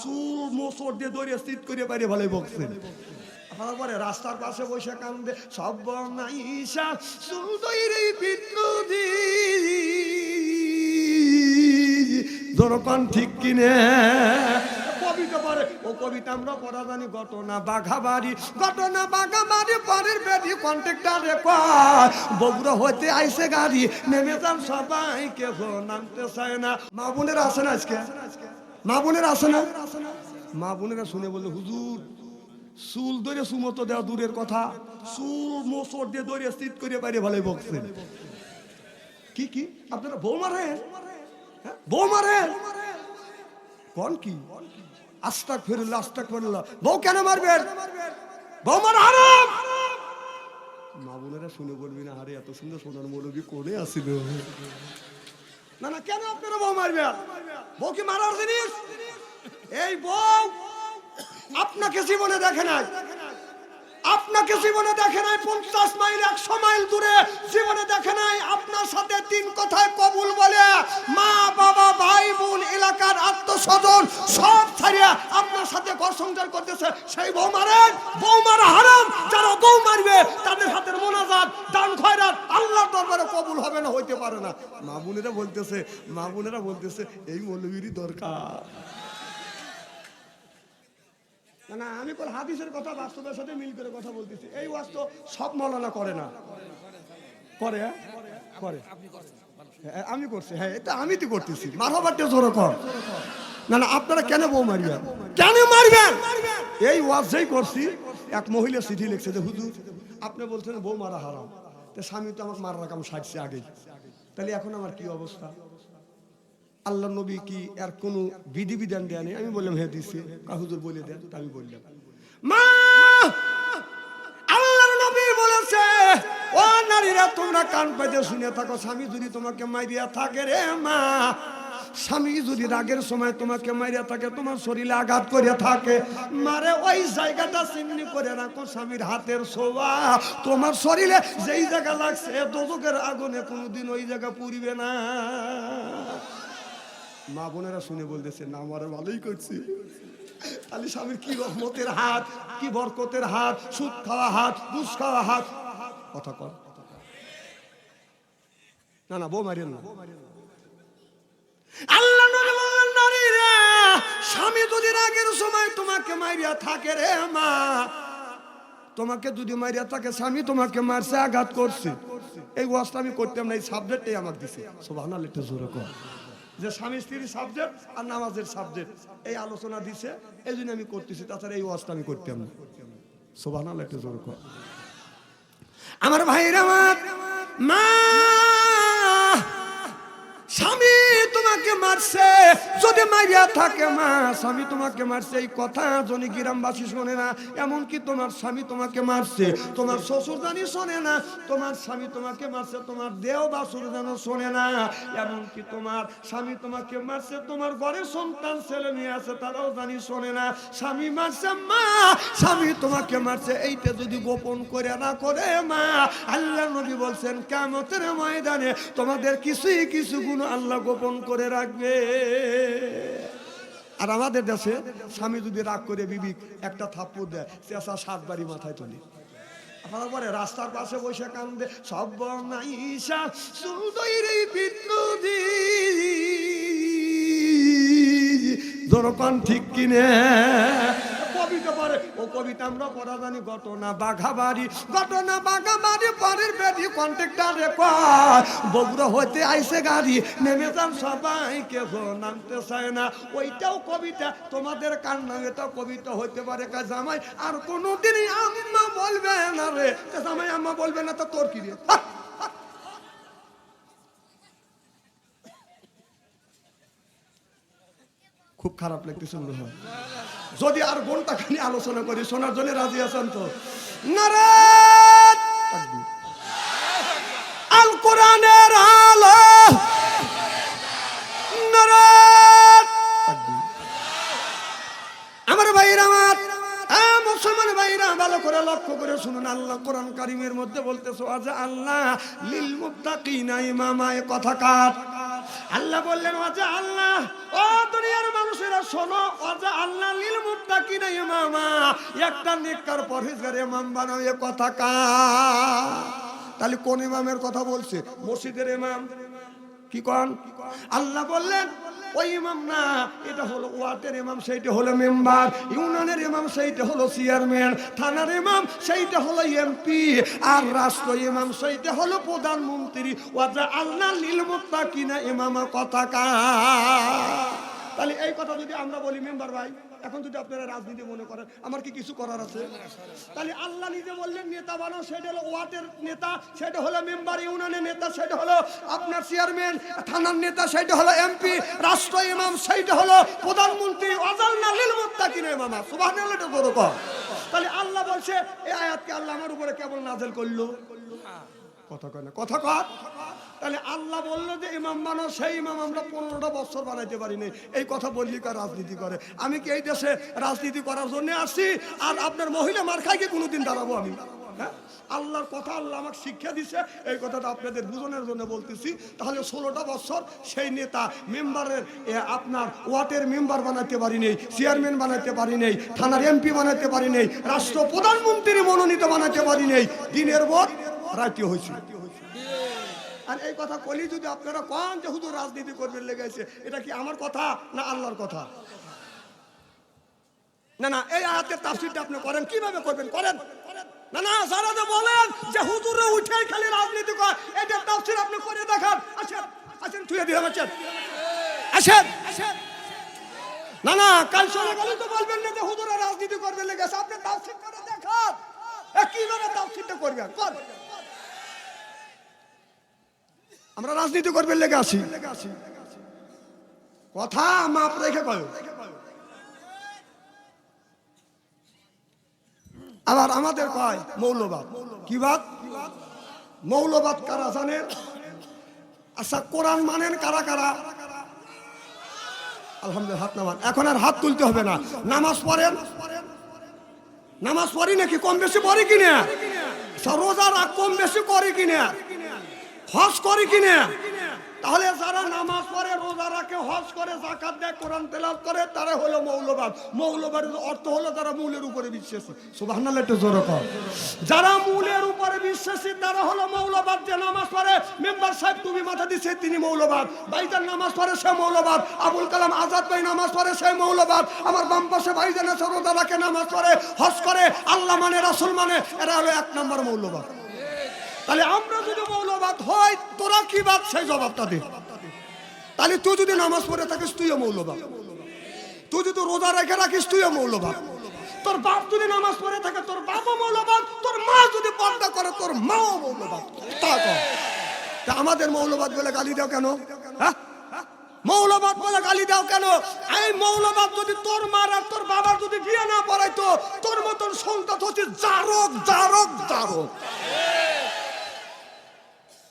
চুল মোচর দিয়ে দড়িয়ে চিত করে বাইরে ভালো বকছেন তারপরে রাস্তার পাশে বসে কান্দে, সব নাইসা দইরে বিদ্যুদি জনকন ঠিক কিনে, কবিতা পড়ে, ও কবিতা আমরা পড়া জানি, ঘটনা বাঘাবাড়ি ঘটনা বাঘাবাড়ি পরের বেদি কন্ট্রাক্টারে কয় বগুড়া হইতে আইসে গাড়ি, নেমে যান সবাই কেউ নামতে চায় না। মা বোনের আসে না আজকে। মা বোনের আসে না? মা বোনেরা শুনে বলল, হুজুর, চুল ধরে সুমতো দেওয়া দূরের কথা। চুল মোচর দিয়ে ধরে চিত করে বাইরে ভালো বকছেন। কি কি? আপনারা বউ মারেন হ্যাঁ? বউ মারেন কোন কি? আস্তাক ফেরুল্লাহ আস্তাক ফেরুল্লাহ বউ কেন মারবেন বউ মার হারাম! মা বোনেরা শুনে বলবি না, আরে, এত সুন্দর সোনার মৌলবী কোনে আসিল না না, কেন আপনারা বউ মারবেন? বউ কি মারার জিনিস? এই বউ আপনাকে জীবনে দেখে নাই। আপনাকে জীবনে দেখে নাই পঞ্চাশ মাইল, একশো মাইল দূরে। জীবনে দেখে নাই আপনার সাথে তিন কথায় কবুল বলে মা, বাবা, ভাই, বোন, এলাকার আত্মস্বজন সব ছাড়িয়ে আপনার সাথে ঘর সংসার করতেছে সেই বউ মারেন বউ মারা হারাম যারা বউ মারবে তাদের হাতের মোনাজাত দান খয়রাত আল্লাহর দরবারে কবুল হবে না হইতে পারে না। মা বোনেরা বলতেছে মা বোনেরা বলতেছে এই মৌলবীরই দরকার। না আমি কোন হাদিসের কথা বাস্তবের সাথে মিল করে কথা বলতেছি। এই তো সব মৌলানা করে না। করে হ্যাঁ? করে। হ্যাঁ, আমি করছি হ্যাঁ এটা আমি তো করতেছি। মারহাবারটা জোরে কর। না না, আপনারা কেন বউ মারবেন কেন মারবেন? এই ওয়াজ যেই করছি। এক মহিলা চিঠি লিখছে যে, হুজুর, আপনি বলছেন বউ মারা হারাম। তো স্বামী তো আমাকে মারার কাম সাজছে আগেই। তাহলে এখন আমার কি অবস্থা? আল্লাহ নবী কি এর কোন বিধি বিধান দেয়া নেই? আমি বললাম হ্যাঁ দিচ্ছে কাহুজুর বলে দেন, তা আমি বললাম। মা! আল্লাহর নবী বলেছে, ও নারীরা, তোমরা কান পাইতে শুনে থাকো। স্বামী যদি তোমাকে মাইরিয়া থাকে রে মা স্বামী যদি রাগের সময় তোমাকে মারিয়া থাকে, তোমার শরীরে আঘাত করে থাকে, মারে ওই জায়গাটা চিমনি করে রাখো স্বামীর হাতের শোভা। তোমার শরীরে যেই জায়গা লাগছে, দোদকের আগুনে কোনোদিন ওই জায়গা পুড়বে না। মা বোনেরা শুনে বলতেছে, না, আমার ভালোই করছি। তাহলে স্বামীর কি রহমতের হাত, কি বরকতের হাত, সুদ খাওয়া হাত বুস খাওয়া হাত। কথা কর। না না, বউ মারিয়েন না। আল্লাহ বললেন, নারীরা, স্বামী যদি রাগের সময় তোমাকে থাকে রে মা তোমাকে যদি মারিয়া থাকে স্বামী তোমাকে মারছে আঘাত করছে। এই ওয়াজটা আমি করতাম না এই সাবজেক্টটাই আমাকে দিছে। জোরে কর যে স্বামী স্ত্রীর সাবজেক্ট আর নামাজের সাবজেক্ট এই আলোচনা দিছে এই জন্য আমি করতেছি তাছাড়া এই ওয়াজটা আমি করতাম না। সোভানাল একটু জোরে কর আমার ভাইরা মা স্বামী তোমাকে মারছে, যদি মারিয়া থাকে মা, স্বামী তোমাকে মারছে, এই কথা জনি গ্রামবাসী শোনে না, এমনকি তোমার স্বামী তোমাকে মারছে, তোমার শ্বশুর জানি শোনে না, তোমার স্বামী তোমাকে মারছে, তোমার দেহ বাসুর যেন শোনে না, এমনকি তোমার স্বামী তোমাকে মারছে, তোমার ঘরে সন্তান ছেলে মেয়ে আছে, তারাও জানি শোনে না, স্বামী মারছে, মা, স্বামী তোমাকে মারছে, এইটা যদি গোপন করে না করে, মা, আল্লাহ নবী বলছেন কেমতের ময়দানে তোমাদের কিছুই কিছু গুণ আল্লাহ গোপন করে রাখবে। আর আমাদের দেশে স্বামী যদি রাগ করে বিবি একটা থাপ্পড় দেয় চেঁচা সাত বাড়ি মাথায় তোলে। তারপরে রাস্তার পাশে বসে কান্দে, সব নাইসা সুন্দরী বিদ্যুদি জনকণ ঠিক কিনে কবিতা পড়ে। ও কবিতা আমরা পড়া জানি, ঘটনা ঘটনা কয় বগুড়া হইতে আইসে গাড়ি, নেমে যান সবাই কেউ নামতে চায় না। ওইটাও কবিতা, তোমাদের কান্না কবিতা হইতে পারে কা জামাই। আর কোনোদিনই আম্মা বলবে না রে। জামাই, আম্মা বলবে না, তো তোর কি রে? খুব খারাপ লাগতেছে মনে হয়। যদি আর ঘণ্টা খানি আলোচনা করি, শোনার জন্য রাজি আছেন তো। আল কোরআনের আলো। আমার ভাইরা আমার মুসলমান ভাইরা, ভালো করে লক্ষ্য করে শুনুন আল্লাহ কোরআন কারিমের মধ্যে বলতেছো আজ আল্লাহ লিল মুত্তাকিনা ইমামা এ কথা কাট আল্লাহ বললেন, ওয়াজা আল্লাহ। ও দুনিয়ার মানুষেরা, শোনো, ওয়াজা আল্লাহ লিল মুত্তাকিনা ইমামা। একটা নেককার পরহেজগার ইমাম বানাও এ কথা কা তাহলে কোন ইমামের কথা বলছে? মসজিদের ইমাম। কি কন? আল্লাহ বললেন, ওই ইমাম না, এটা হলো ওয়ার্ডের ইমাম, সেইটা হলো মেম্বার, ইউনিয়নের ইমাম, সেইটা হলো চেয়ারম্যান, থানার ইমাম, সেইটা হলো এমপি, আর রাষ্ট্র ইমাম, সেইটা হলো প্রধানমন্ত্রী, ওয়াজা আল্লাহ লীল কিনা ইমামা কথা কা তাহলে এই কথা যদি আমরা বলি, মেম্বার ভাই এখন যদি আপনারা রাজনীতি মনে করেন, আমার কি কিছু করার আছে? তাহলে আল্লাহ নিজে বললেন, নেতা বানাও সেটা হলো ওয়ার্ডের নেতা, সেটা হলো মেম্বার ইউনিয়নের নেতা, সেটা হলো আপনার চেয়ারম্যান, থানার নেতা, সেটা হলো এমপি, রাষ্ট্র ইমাম সেইটা হলো প্রধানমন্ত্রী অজাল না লীল মুত্তাকিন ইমামা সুবহানাল্লাহ, এটা বড় কথা। তাহলে আল্লাহ বলছে, এই আয়াতকে আল্লাহ আমার উপরে কেবল নাজেল করল। কথা কয় না, কথা কর তাহলে আল্লাহ বলল যে, ইমাম বানো সেই ইমাম আমরা পনেরোটা বছর বানাইতে পারি নাই। এই কথা বললি কার রাজনীতি করে? আমি কি এই দেশে রাজনীতি করার জন্য আসছি? আর আপনার মহিলা মার খাইকে কোনোদিন দাঁড়াবো আমি? হ্যাঁ? আল্লাহর কথা আল্লাহ আমাকে শিক্ষা দিছে। এই কথাটা আপনাদের দুজনের জন্য বলতেছি। তাহলে ষোলোটা বছর সেই নেতা, মেম্বারের আপনার ওয়ার্ডের মেম্বার বানাতে পারি নেই, চেয়ারম্যান বানাতে পারি নেই, থানার এমপি বানাতে পারি নেই রাষ্ট্র প্রধানমন্ত্রী মনোনীত বানাতে পারি নেই। দিনের পর রাজ্য হয়েছে আর এই কথা কলি যদি আপনারা কন যে হুজুর রাজনীতি করবেন লেগেছে, এটা কি আমার কথা না আল্লাহর কথা? না না, এই আয়াতের তাফসিরটা আপনি করেন, কীভাবে করবেন করেন? না না, যারা যে বলেন যে হুজুরে উঠে খালি রাজনীতি কর এটা তাফসির আপনি করে দেখান, আসেন আসেন তুই দিয়ে আসেন আসেন। না না, কাল সকালে গেলে তো বলবেন না যে হুজুরা রাজনীতি করবে লেগেছে, আপনি তাফসির করে দেখান কীভাবে তাফসিরটা করবেন? কর। আমরা রাজনীতি করবে লেগে আসি কথা মাপ রেখে কয়। আবার আমাদের কয় মৌলবাদ। কি বাদ? মৌলবাদ কারা জানেন আচ্ছা কোরআন মানেন কারা কারা? আলহামদুলিল্লাহ হাত নামান। এখন আর হাত তুলতে হবে না। নামাজ পড়েন। নামাজ পড়ি নাকি? কম বেশি পড়ি কিনা? আচ্ছা, রোজা রাখ কম বেশি করি কিনা? হজ করি কিনা তাহলে যারা নামাজ পড়ে, রোজা রাখে, হজ করে জাকাত দেয়, কোরআন তেলাওয়াত করে, তারা হলো মৌলবাদ। মৌলবাদের অর্থ হলো তারা মূলের উপরে বিশ্বাসী। কর যারা মূলের উপরে বিশ্বাসী, তারা হলো মৌলবাদ। যে নামাজ পড়ে, মেম্বার সাহেব তুমি মাথা দিচ্ছে তিনি মৌলবাদ। ভাইজান নামাজ পড়ে, সে মৌলবাদ। আবুল কালাম আজাদ ভাই নামাজ পড়ে, সে মৌলবাদ। আমার বাম পাশে ভাইজান আছে, রোজা রাখে, নামাজ পড়ে, হজ করে, আল্লাহ মানে রাসূল মানে এরা হলো এক নম্বর মৌলবাদ। তাহলে আমরা যদি মৌলবাদ হয়, তোরা কি বাদ? সেই জবাবটা দে। তাহলে তুই যদি নামাজ পড়ে থাকিস, তুইও মৌলবাদ। তুই যদি রোজা রেখে রাখিস, তুইও মৌলবাদ। তোর বাপ যদি নামাজ পড়ে থাকে, তোর বাবা মৌলবাদ। তোর মা যদি পর্দা করে, তোর মাও মৌলবাদ। তা। তা আমাদের মৌলবাদ বলে গালি দাও কেন? হ্যাঁ? মৌলবাদ বলে গালি দাও কেন? এই মৌলবাদ যদি তোর মার আর তোর বাবার যদি বিয়ে না পড়াইতো, তোর মতন সন্তান হচ্ছে জারক জারক জারক।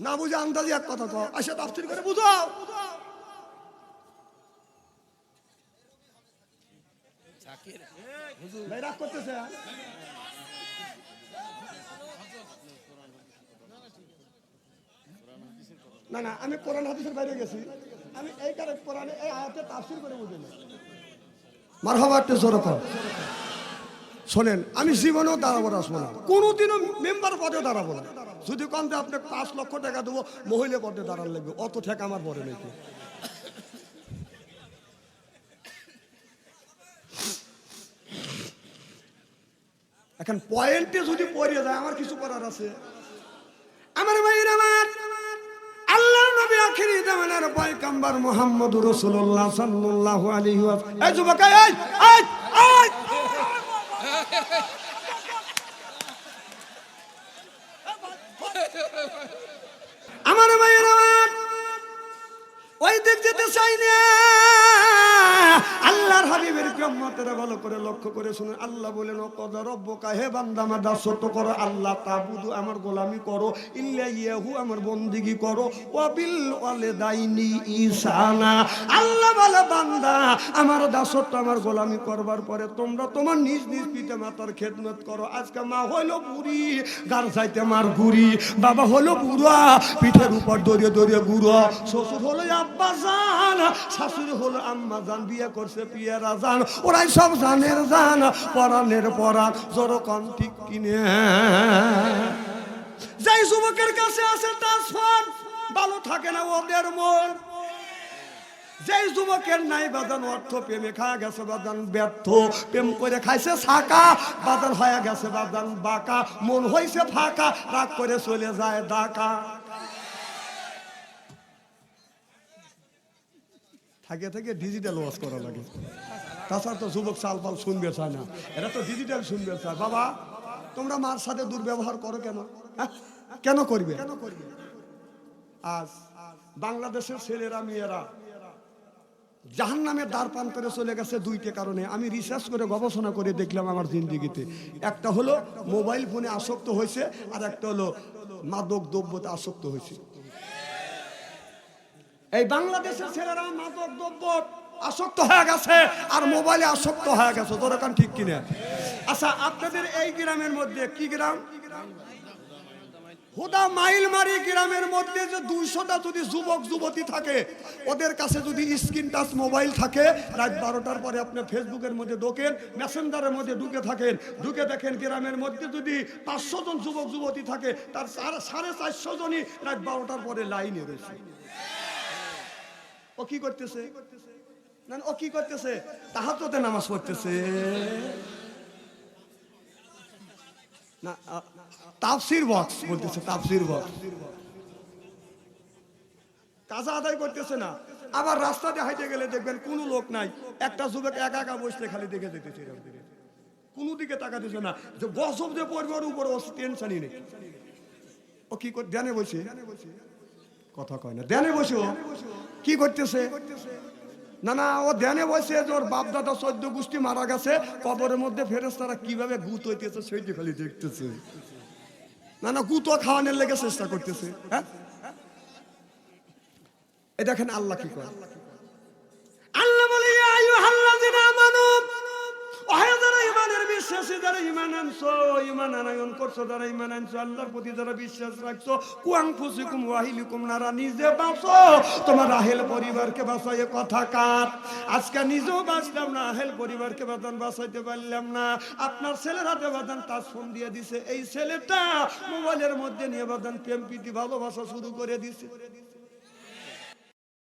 না বুঝে আন্দাজি এক কথা কও। আসে তাফসির করে বুঝাও করতেছে হ্যাঁ? না না, আমি কোরআন হাদিসের বাইরে গেছি। আমি এই কারণে কোরআনে, এই আয়াতে তাফসির করে বুঝি না। মারহাবা একটু জোরে শোনেন, আমি জীবনেও দাঁড়াবো না শোনা কোনোদিনও মেম্বার পদে দাঁড়াবো না। যদি কম আপনি পাঁচ লক্ষ টাকা দেবো, মহিলা পদে দাঁড়ান লাগবে, অত টাকা আমার পরে নাকি এখন পয়েন্টে যদি পড়ে যায়, আমার কিছু করার আছে? আমার ভাইয়ের আমার আল্লাহ নবী আখিরি জামানার পয়গম্বর মুহাম্মদুর রাসূলুল্লাহ সাল্লাল্লাহু আলাইহি ওয়াসাল্লাম এই যুবক এই আমার ভাইয়ের আমার ওই দিক যেতে চাই না আল্লাহর হাবিবের করে লক্ষ্য করে শুনে আল্লাহ বলেন করো, আল্লাহ তাবুদু আমার গোলামি করো ইয়াহু আমার বন্দিগি করো আল্লাহ আমার দাসত্ব আমার গোলামি করবার পরে তোমরা তোমার নিজ নিজ পিতা মাতার খেদমত করো। আজকে মা হইল বুড়ি, গার চাইতে মার গুড়ি, বাবা হলো বুড়া, পিঠের উপর দড়িয়ে দড়িয়ে গুড়ো, শ্বশুর হলো আব্বা জান, শাশুড়ি হলো আম্মা জান, বিয়ে করছে পিয়ারা জান, ওরাই সব জানের জান পরানের পরাণ জোরকন ঠিক কিনে। যেই যুবকের কাছে আছে ফোন ভালো থাকে না ওদের মন। যুবকের নাই অর্থ প্রেমে খাওয়া গেছে ব্যর্থ, প্রেম করে খাইছে ছাকা বাদান হয়ে গেছে বাদান বাঁকা, মন হইছে ফাঁকা, রাগ করে চলে যায় ডাকা। থাকে, থেকে ডিজিটাল ওয়াশ করা লাগে। তাছাড়া তো যুবক চাল পাল শুনবে, চায় না। এরা তো ডিজিটাল শুনবে, চায়। বাবা, তোমরা মার সাথে দুর্ব্যবহার করো কেন? হ্যাঁ? কেন করবে? কেন করবে আজ বাংলাদেশের ছেলেরা, মেয়েরা জাহান নামের দ্বার প্রান্তরে চলে গেছে দুইটি কারণে। আমি রিসার্চ করে গবেষণা করে দেখলাম আমার জিন্দিগিতে। একটা হলো মোবাইল ফোনে আসক্ত হয়েছে, আর একটা হলো, মাদক দ্রব্যতে আসক্ত হয়েছে। এই বাংলাদেশের ছেলেরা মাদক দ্রব্য আসক্ত হয়ে গেছে আর মোবাইলে আসক্ত হয়ে গেছে এখন ঠিক কিনা? আচ্ছা আপনাদের এই গ্রামের মধ্যে কি গ্রাম? হুদা মাইলমারি গ্রামের মধ্যে যে দুইশোটা যদি যুবক, যুবতী থাকে, ওদের কাছে যদি স্ক্রিন টাচ মোবাইল থাকে, রাত বারোটার পরে আপনি ফেসবুকের মধ্যে ঢোকেন, মেসেঞ্জারের মধ্যে ঢুকে থাকেন, ঢুকে দেখেন গ্রামের মধ্যে যদি পাঁচশো জন যুবক, যুবতী থাকে, তার সাড়ে সাড়ে চারশো জনই রাত বারোটার পরে লাইনে রয়েছে। ও কি করতেছে? না ও কি করতেছে? তাহাতে নামাজ পড়তেছে। না বক্স বলতেছে, তাফসির বক্স কাজা আদায় করতেছে না। আবার রাস্তাতে হাইটে গেলে দেখবেন কোনো লোক নাই। একটা যুবক একা একা বসলে খালি দেখে যেতেছে কোনো দিকে তাকাতেছে না। যে গসব যে পড়বে ওর উপর ও টেনশনই নেই। ও কি করে ধ্যানে বসে? কথা কয় না। ধ্যানে বসে কি করতেছে? না না, ও ধ্যানে বসে যে ওর বাপ দাদা সদ্য গোষ্ঠী মারা গেছে, কবরের মধ্যে ফেরেস তারা কীভাবে গুত হইতেছে সেইটি খালি দেখতেছে। না না, গুতো খাওয়ানোর লেগে চেষ্টা করতেছে হ্যাঁ? এ দেখেন আল্লাহ কি করে। যারা ইমান আনছো, ইমান আনায়ন করছ, যারা ইমান আনছো, আল্লাহর প্রতি যারা বিশ্বাস রাখছো কুয়াং নারা, নিজে বাঁচো। তোমার রাহেল পরিবারকে বাঁচো এ কথা আজকে নিজেও বাঁচলাম না রাহেল পরিবারকে বাঁচাইতে পারলাম না। আপনার ছেলের হাতে বাঁধান তার ফোন দিয়ে দিছে। এই ছেলেটা মোবাইলের মধ্যে নিয়ে বাঁধান প্রেম প্রীতি ভালোবাসা শুরু করে দিছে।